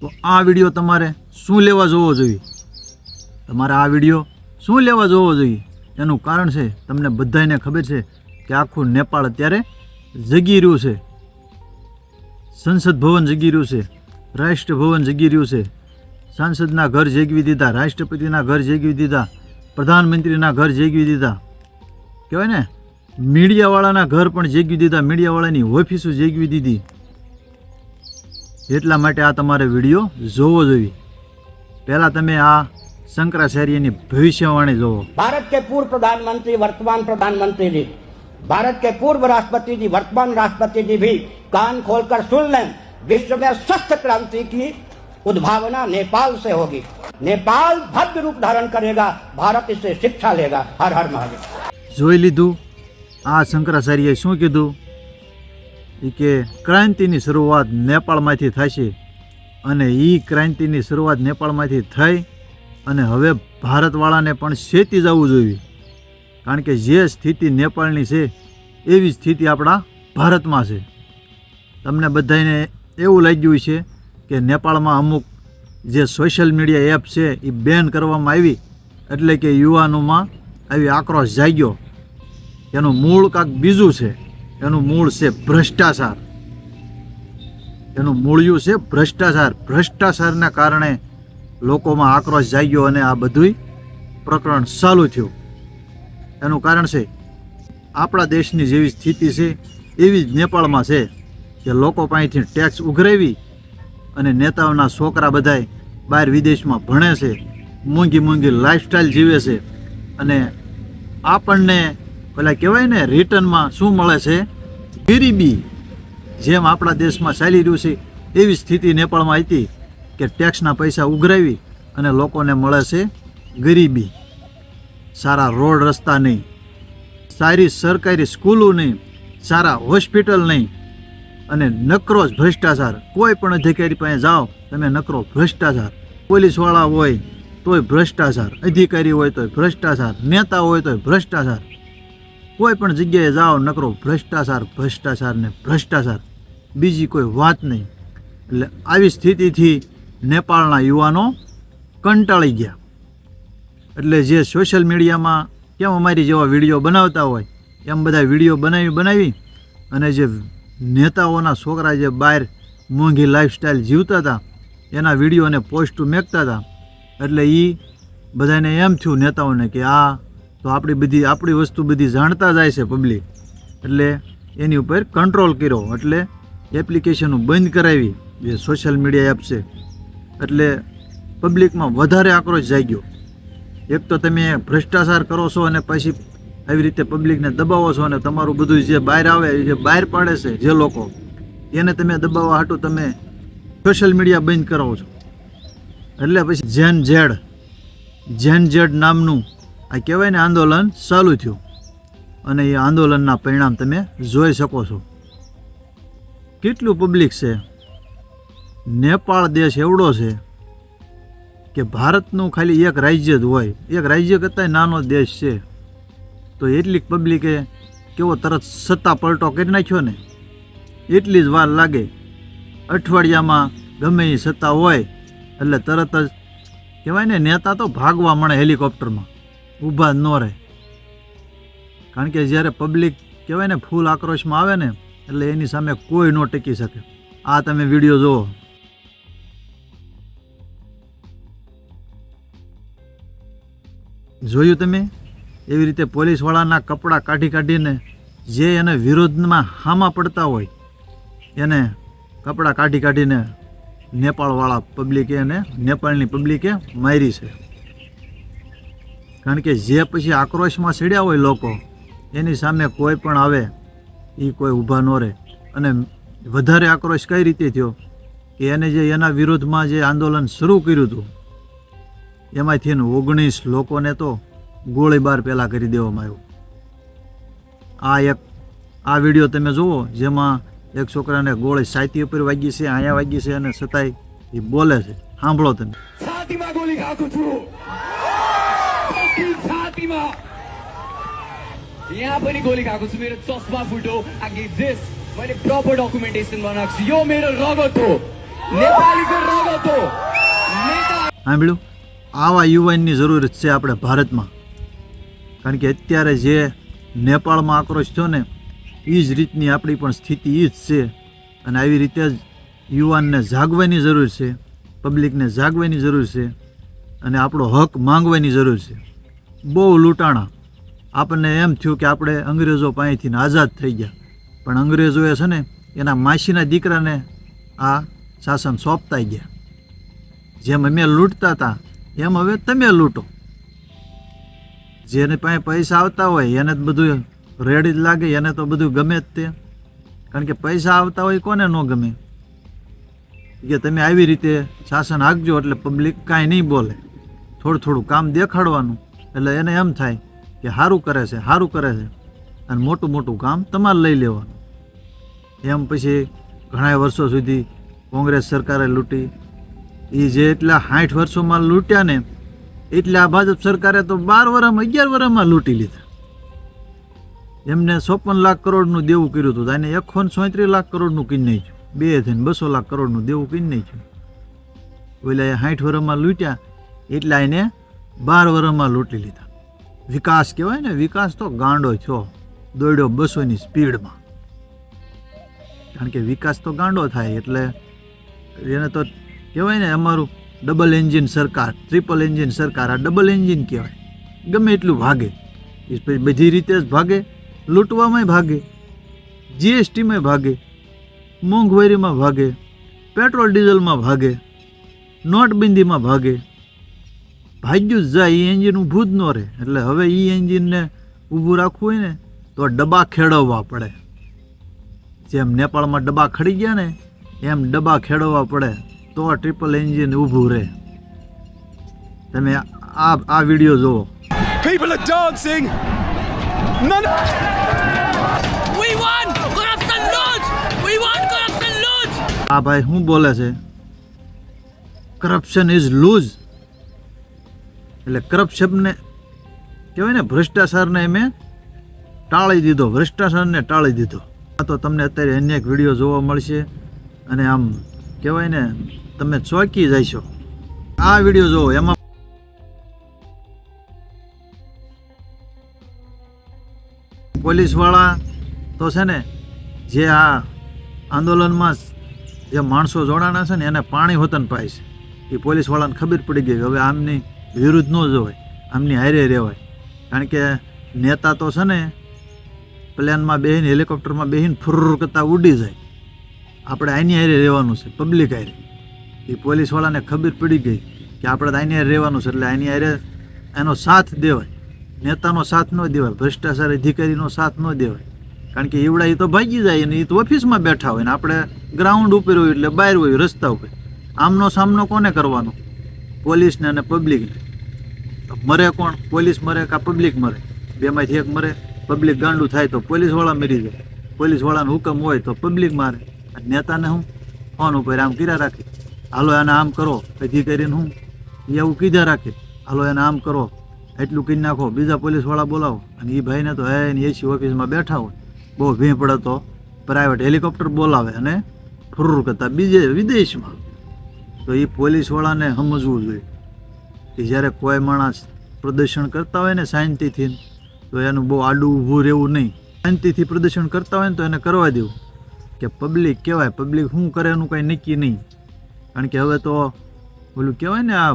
તો આ વીડિયો તમારે શું લેવા જોવો જોઈએ? તમારે આ વીડિયો શું લેવા જોવો જોઈએ? એનું કારણ છે, તમને બધાને ખબર છે કે આખું નેપાળ અત્યારે જગી રહ્યું છે. સંસદ ભવન જગી રહ્યું છે રાષ્ટ્ર ભવન જગી રહ્યું છે. સાંસદના ઘર જેગવી દીધા, રાષ્ટ્રપતિના ઘર જેગવી દીધા, પ્રધાનમંત્રીના ઘર જેગવી દીધા. કહેવાય ને, મીડિયાવાળાના ઘર પણ જેગવી દીધા, મીડિયાવાળાની ઓફિસો જેગવી દીધી. એટલા માટે આ તમારે વિડીયો જોવો જોઈએ પહેલાં તમે આ શંકરાચાર્યની ભવિષ્યવાણી જોવો भारत के पूर्व प्रधानमंत्री वर्तमान प्रधानमंत्री जी भारत के पूर्व राष्ट्रपति जी वर्तमान राष्ट्रपति जी भी कान खोलकर सुन लें विश्व में स्वस्थ क्रांति की उद्भावना नेपाल से होगी नेपाल भव्य रूप धारण करेगा भारत इससे शिक्षा लेगा हर हर महादेव જોઈ લીધું આ શંકરાચાર્યએ શું કીધું એ કે ક્રાંતિની શરૂઆત નેપાળમાંથી થશે અને એ ક્રાંતિની શરૂઆત નેપાળમાંથી થઈ અને હવે ભારતવાળાને પણ શેતી જવું જોઈએ. કારણ કે જે સ્થિતિ નેપાળની છે, એવી સ્થિતિ આપણા ભારતમાં છે. તમને બધાને એવું લાગ્યું છે કે નેપાળમાં અમુક જે સોશિયલ મીડિયા એપ છે એ બેન કરવામાં આવી એટલે કે યુવાનોમાં આવી આક્રોશ જાગ્યો. એનું મૂળ કાંક બીજું છે. એનું મૂળ છે ભ્રષ્ટાચાર. એનું મૂળિયું છે ભ્રષ્ટાચાર. ભ્રષ્ટાચારના કારણે લોકોમાં આક્રોશ જાગ્યો અને આ બધુંય પ્રકરણ ચાલુ થયું. એનું કારણ છે, આપણા દેશની જેવી સ્થિતિ છે, એવી જ નેપાળમાં છે, કે લોકો પાસેથી ટેક્સ ઉઘરાવી અને નેતાઓના છોકરા બધાય બહાર વિદેશમાં ભણે છે મોંઘી મોંઘી લાઈફસ્ટાઈલ જીવે છે અને આપણને પેલા કહેવાય ને, રિટર્નમાં શું મળે છે? ગરીબી, જેમ આપણા દેશમાં ચાલી રહ્યું છે, એવી સ્થિતિ નેપાળમાં હતી કે ટેક્સના પૈસા ઉઘરાવી અને લોકોને મળે છે ગરીબી. સારા રોડ રસ્તા નહીં, સારી સરકારી સ્કૂલો નહીં, સારા હોસ્પિટલ નહીં અને નકરો જ ભ્રષ્ટાચાર. કોઈ પણ અધિકારી પાસે જાઓ, તમે નકરો ભ્રષ્ટાચાર. પોલીસવાળા હોય તોય ભ્રષ્ટાચાર. અધિકારી હોય તોય ભ્રષ્ટાચાર. નેતા હોય તોય ભ્રષ્ટાચાર. કોઈ પણ જગ્યાએ જાઓ, નકરો ભ્રષ્ટાચાર ભ્રષ્ટાચાર ને ભ્રષ્ટાચાર. બીજી કોઈ વાત નહીં. એટલે આવી સ્થિતિથી નેપાળના યુવાનો કંટાળી ગયા. એટલે જે સોશિયલ મીડિયામાં કેમ અમારી જેવા વીડિયો બનાવતા હોય, એમ બધા વીડિયો બનાવી બનાવી અને જે નેતાઓના છોકરા જે બહાર મોંઘી લાઈફસ્ટાઈલ જીવતા હતા, એના વિડીયોને પોસ્ટ મેકતા હતા. એટલે એ બધાને એમ થયું નેતાઓને કે આ તો આપણી બધી આપણી વસ્તુ બધી જાણતા જાય છે પબ્લિક એટલે એની ઉપર કંટ્રોલ કર્યો. એટલે એપ્લિકેશનો બંધ કરાવી. જે સોશિયલ મીડિયા એપ છે. એટલે પબ્લિકમાં વધારે આક્રોશ જાગ્યો. એક તો તમે ભ્રષ્ટાચાર કરો છો અને પછી આવી રીતે પબ્લિકને દબાવો છો અને તમારું બધું જે બહાર આવે જે બહાર પાડે છે જે લોકો, એને તમે દબાવવા હાટું તમે સોશિયલ મીડિયા બંધ કરાવો છો. એટલે પછી જેન ઝેડ જેન ઝેડ નામનું આ કહેવાય ને આંદોલન ચાલુ થયું. અને એ આંદોલનના પરિણામ તમે જોઈ શકો છો. કેટલું પબ્લિક છે? નેપાળ દેશ એવડો છે કે ભારતનું ખાલી એક રાજ્ય જ હોય. એક રાજ્ય કરતાંય નાનો દેશ છે. તો એટલી પબ્લિકે કેવો તરત સત્તા પલટો કરી નાખ્યો ને? એટલી જ વાર લાગે. અઠવાડિયામાં ગમે એ સત્તા હોય, એટલે તરત જ કહેવાય ને, નેતા તો ભાગવા મળે હેલિકોપ્ટરમાં ઊભા ન રહે. કારણ કે જ્યારે પબ્લિક કહેવાય ને, ફૂલ આક્રોશમાં આવે ને, એટલે એની સામે કોઈ ન ટકી શકે. આ તમે વીડિયો જુઓ. જોયું તમે? એવી રીતે પોલીસવાળાના કપડાં કાઢી કાઢીને જે એને વિરોધમાં હામાં પડતા હોય, એને કપડાં કાઢી કાઢીને નેપાળવાળા પબ્લિકે એને નેપાળની પબ્લિકે મારી છે. કારણ કે જે પછી આક્રોશમાં સીડ્યા હોય લોકો, એની સામે કોઈ પણ આવે એ કોઈ ઊભા ન રહે. અને વધારે આક્રોશ કઈ રીતે થયો? કે એને જે એના વિરુદ્ધમાં જે આંદોલન શરૂ કર્યું હતું, એમાંથી ઓગણીસ લોકોને તો ગોળીબાર પહેલાં કરી દેવામાં આવ્યું. આ એક, આ વીડિયો તમે જુઓ, જેમાં એક છોકરાને ગોળી સાયતી ઉપર વાગી છે, અહીંયા વાગી છે અને સતાય એ બોલે છે. સાંભળો તમે. ગોળી છું. छातीमा यहाँ पनि गोली खाएको छु मेरो चस्मा फुट्यो आई गेट दिस मैले प्रपर डकुमेन्टेसन बनाएको छु यो मेरो रगत हो नेपाली को रोको तो नेता સાંભળ્યું આવા યુવાનની જરૂર છે આપણે ભારતમાં કારણ કે અત્યારે જે નેપાળમાં આક્રોશ થયો ને એ જ રીતની આપણી પણ સ્થિતિ એ જ છે અને આવી રીતે જ યુવાનને જાગવાની જરૂર છે પબ્લિકને જાગવાની જરૂર છે અને આપણો હક માંગવાની જરૂર છે બહુ લૂંટાણા. આપણને એમ થયું કે આપણે અંગ્રેજો પાસેથી આઝાદ થઈ ગયા. પણ અંગ્રેજોએ છે ને, એના માસીના દીકરાને આ શાસન સોંપતા ગયા. જેમ અમે લૂંટતા હતા, એમ હવે તમે લૂંટો. જેને પાસે પૈસા આવતા હોય, એને તો બધું રેડી જ લાગે, એને તો બધું ગમે જ તે. કારણ કે પૈસા આવતા હોય, કોને ન ગમે? કે તમે આવી રીતે શાસન હાંકજો એટલે પબ્લિક કાંઈ નહીં બોલે. થોડું થોડું કામ દેખાડવાનું. એટલે એને એમ થાય કે સારું કરે છે સારું કરે છે. અને મોટું મોટું કામ તમારે લઈ લેવાનું. એમ પછી ઘણા વર્ષો સુધી કોંગ્રેસ સરકારે લૂંટી. એ જે એટલા સાઠ વર્ષોમાં લૂંટ્યા ને, એટલે આ ભાજપ સરકારે તો બાર વર્ષમાં અગિયાર વર્ષમાં લૂંટી લીધા. એમને ચોપન લાખ કરોડનું દેવું કર્યું હતું એને એકસો ચોત્રીસ લાખ કરોડનું કિન નહીં થયું. બે થઈને બસો લાખ કરોડનું દેવું કીન નાખ્યું ઓલા સાઠ વર્ષમાં લૂંટ્યા, એટલા એને બાર વર્ષમાં લૂંટી લીધા. વિકાસ કહેવાય ને, વિકાસ તો ગાંડો થયો, દોડ્યો બસોની સ્પીડમાં. કારણ કે વિકાસ તો ગાંડો થાય, એટલે એને તો કહેવાય ને અમારું ડબલ એન્જિન સરકાર ટ્રિપલ એન્જિન સરકાર, આ ડબલ એન્જિન કહેવાય. ગમે એટલું ભાગે. એ બધી રીતે જ ભાગે લૂંટવામાં ભાગે જીએસટીમાં ભાગે, મોંઘવારીમાં ભાગે, પેટ્રોલ ડીઝલમાં ભાગે, નોટબંધીમાં ભાગે ભાગ્યું જ જાય એ એન્જિન ઊભું જ ન રહે એટલે હવે એ એન્જિનને ઊભું રાખવું હોય ને તો ડબ્બા ખેડવવા પડે જેમ નેપાળમાં ડબ્બા ખડી ગયા ને એમ ડબ્બા ખેડવવા પડે તો ટ્રિપલ એન્જિન ઊભું રહે તમે આ આ વીડિયો જુઓ People are dancing. None. We won. corruption laws! We won. corruption laws! આ ભાઈ શું બોલે છે કરપ્શન ઇઝ લૂઝ એટલે કરપ્શનને કહેવાય ને, ભ્રષ્ટાચારને એમે ટાળી દીધો, ભ્રષ્ટાચારને ટાળી દીધો. આ તો તમને અત્યારે અનેક વીડિયો જોવા મળશે અને આમ કહેવાય ને, તમે ચોંકી જશો આ વીડિયો જોવો એમાં પોલીસવાળા તો છે ને, જે આ આંદોલનમાં જે માણસો જોડાણા છે ને, એને પાણી હોતન પાય છે. એ પોલીસવાળાને ખબર પડી ગઈ કે હવે આમની વિરુદ્ધ ન જવાય આમની હારે રહેવાય. કારણ કે નેતા તો છે ને, પ્લેનમાં બેહીને, હેલિકોપ્ટરમાં બેહીને ફુર કરતાં ઉડી જાય. આપણે આની હારે રહેવાનું છે, પબ્લિક હારે. એ પોલીસવાળાને ખબર પડી ગઈ કે આપણે આની હારે રહેવાનું છે, એટલે આની હારે એનો સાથ દેવાય. નેતાનો સાથ ન દેવાય, ભ્રષ્ટાચાર અધિકારીનો સાથ ન દેવાય. કારણ કે એવડા એ તો ભાગી જાય ને એ તો ઓફિસમાં બેઠા હોય ને આપણે ગ્રાઉન્ડ ઉપર હોય એટલે બહાર હોય, રસ્તા ઉપર. આમનો સામનો કોને કરવાનો? પોલીસને અને પબ્લિકને મરે કોણ? પોલીસ મરે કાં પબ્લિક મરે? બેમાંથી એક મરે પબ્લિક ગાંડું થાય તો પોલીસવાળા મરી જાય. પોલીસવાળાનો હુકમ હોય તો પબ્લિક મારે. અને નેતાને હું ફોન ઉપર આમ કીધા રાખે. હાલો એને આમ કરો, અધિકારીને હું એ એવું કીધા રાખે. હાલો એને આમ કરો, એટલું કરી નાખો. બીજા પોલીસવાળા બોલાવો. અને એ ભાઈને તો હે એની એસી ઓફિસમાં બેઠા હોય. બહુ ભીં પડે તો પ્રાઇવેટ હેલિકોપ્ટર બોલાવે અને ફુર કરતા બીજે વિદેશમાં. તો એ પોલીસવાળાને સમજવું જોઈએ કે જ્યારે કોઈ માણસ પ્રદર્શન કરતા હોય ને શાંતિથી, તો એનું બહુ આડું ઊભું રહેવું નહીં. શાંતિથી પ્રદર્શન કરતા હોય ને તો એને કરવા દેવું. કે પબ્લિક કહેવાય પબ્લિક શું કરે એનું કાંઈ નક્કી નહીં. કારણ કે હવે તો ઓલું કહેવાય ને આ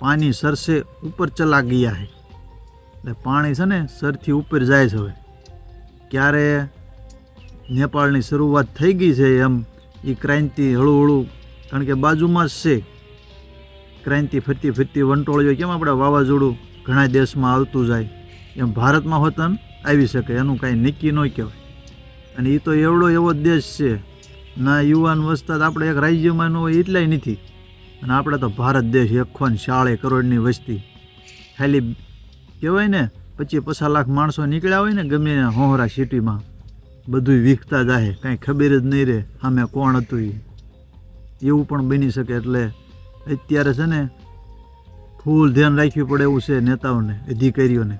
પાણી સરસે ઉપર ચલા ગયા છે એટલે પાણી છે ને સરથી ઉપર જાય છે હવે. ક્યારે નેપાળની શરૂઆત થઈ ગઈ છે એમ એ ક્રાંતિ હળું હળું કારણ કે બાજુમાં જ છે. ક્રાંતિ ફરતી ફરતી વંટોળીઓ કેમ આપણે વાવાઝોડું ઘણા દેશમાં આવતું જાય? એમ ભારતમાં હોતન આવી શકે, એનું કાંઈ નક્કી ન કહેવાય. અને એ તો એવડો એવો દેશ છે. ના યુવાન વસતા આપણે એક રાજ્યમાં ન હોય, એટલાય નથી. અને આપણે તો ભારત દેશ એકસો ને શાળે કરોડની વસ્તી. ખાલી કહેવાય ને, પચીસ પચાસ લાખ માણસો નીકળ્યા હોય ને, ગમે હોહરા સિટીમાં બધું વીખતા જાય કાંઈ ખબર જ નહીં રહે અમે કોણ હતું એ એવું પણ બની શકે એટલે અત્યારે છે ને ફૂલ ધ્યાન રાખવું પડે એવું છે નેતાઓને, અધિકારીઓને.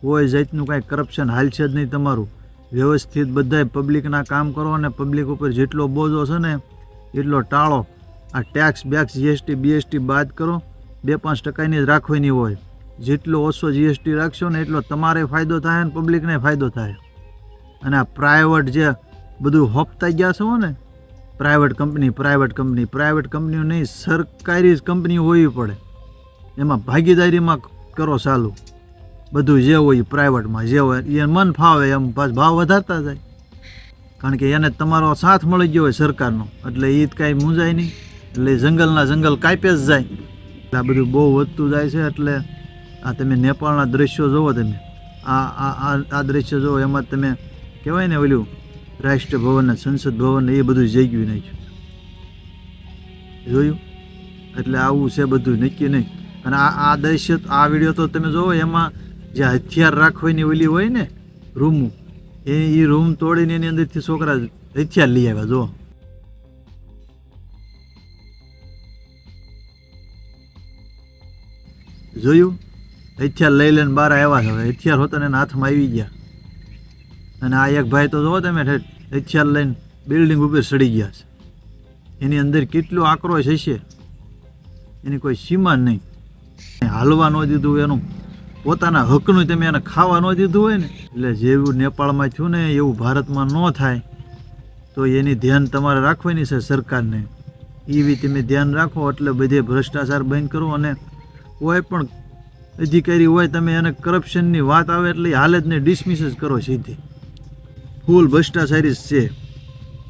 કોઈ જાતનું કાંઈ કરપ્શન હાલશે જ નહીં તમારું. વ્યવસ્થિત બધાય પબ્લિકના કામ કરો અને પબ્લિક ઉપર જેટલો બોજો છે ને, એટલો ટાળો. આ ટેક્સ બેક્સ જીએસટી બીએસટી બાદ કરો. બે પાંચ ટકાની જ રાખવાની હોય. જેટલો ઓછો જીએસટી રાખશો ને એટલો તમારે ફાયદો થાય અને પબ્લિકને ફાયદો થાય. અને આ પ્રાઇવેટ જે બધું હોપતા ગયા છો ને private company private company, private કંપનીઓ નહીં, સરકારી જ કંપની હોવી પડે. એમાં ભાગીદારીમાં કરો ચાલુ. બધું જે હોય પ્રાઇવેટમાં, જે હોય, એ મન ફાવે એમ, પાછ ભાવ વધારતા જાય. કારણ કે એને તમારો સાથ મળી ગયો હોય સરકારનો, એટલે એ કાંઈ મૂંઝાય નહીં. એટલે જંગલના જંગલ કાપે જ જાય. એટલે આ બધું બહુ વધતું જાય છે, એટલે આ તમે નેપાળના દ્રશ્યો જુઓ તમે. આ આ આ આ દ્રશ્ય જુઓ એમાં તમે કહેવાય ને ઓલું રાષ્ટ્ર ભવન સંસદ ભવન એ બધું જગ્યું નાખ્યું જોયું? એટલે આવું છે બધું નક્કી નહીં. અને આ આ દ્રશ્ય, આ વીડિયો તો તમે જોવો, એમાં જે હથિયાર રાખવાની ઓલી હોય ને, રૂમ, એ એ રૂમ તોડીને એની અંદરથી છોકરા હથિયાર લઈ આવ્યા જો જોયું? હથિયાર લઈ લઈને બહાર આવ્યા હવે હથિયાર હોતા ને હાથમાં આવી ગયા. અને આ એક ભાઈ તો જોવો તમે હથિયાર લઈને બિલ્ડિંગ ઉપર સડી ગયા છે. એની અંદર કેટલો આક્રોશ હશે? એની કોઈ સીમા નહીં. હાલવા ન દીધું એનું. પોતાના હકનું તમે એને ખાવા ન દીધું હોય ને. એટલે જેવું નેપાળમાં થયું ને, એવું ભારતમાં ન થાય, તો એની ધ્યાન તમારે રાખવાની છે સરકારને. એવી તમે ધ્યાન રાખો, એટલે બધે ભ્રષ્ટાચાર બંધ કરો અને કોઈ પણ અધિકારી હોય, તમે એને કરપ્શનની વાત આવે એટલે હાલ જ ને ડિસમિસ જ કરો સીધી. ફૂલ ભ્રષ્ટાચારી છે.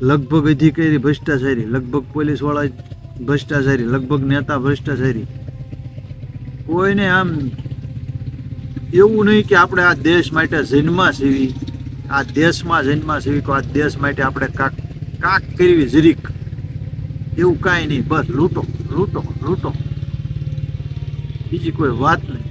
લગભગ અધિકારી ભ્રષ્ટાચારી, લગભગ પોલીસવાળા ભ્રષ્ટાચારી, લગભગ નેતા ભ્રષ્ટાચારી. કોઈને આમ એવું નહીં કે આપણે આ દેશ માટે જન્મા સેવી આ દેશમાં જન્મા સેવી કે આ દેશ માટે આપણે કાક કાક કરવી જરીક એવું કાંઈ નહીં, બસ લૂંટો લૂંટો લૂંટો. બીજી કોઈ વાત નહીં.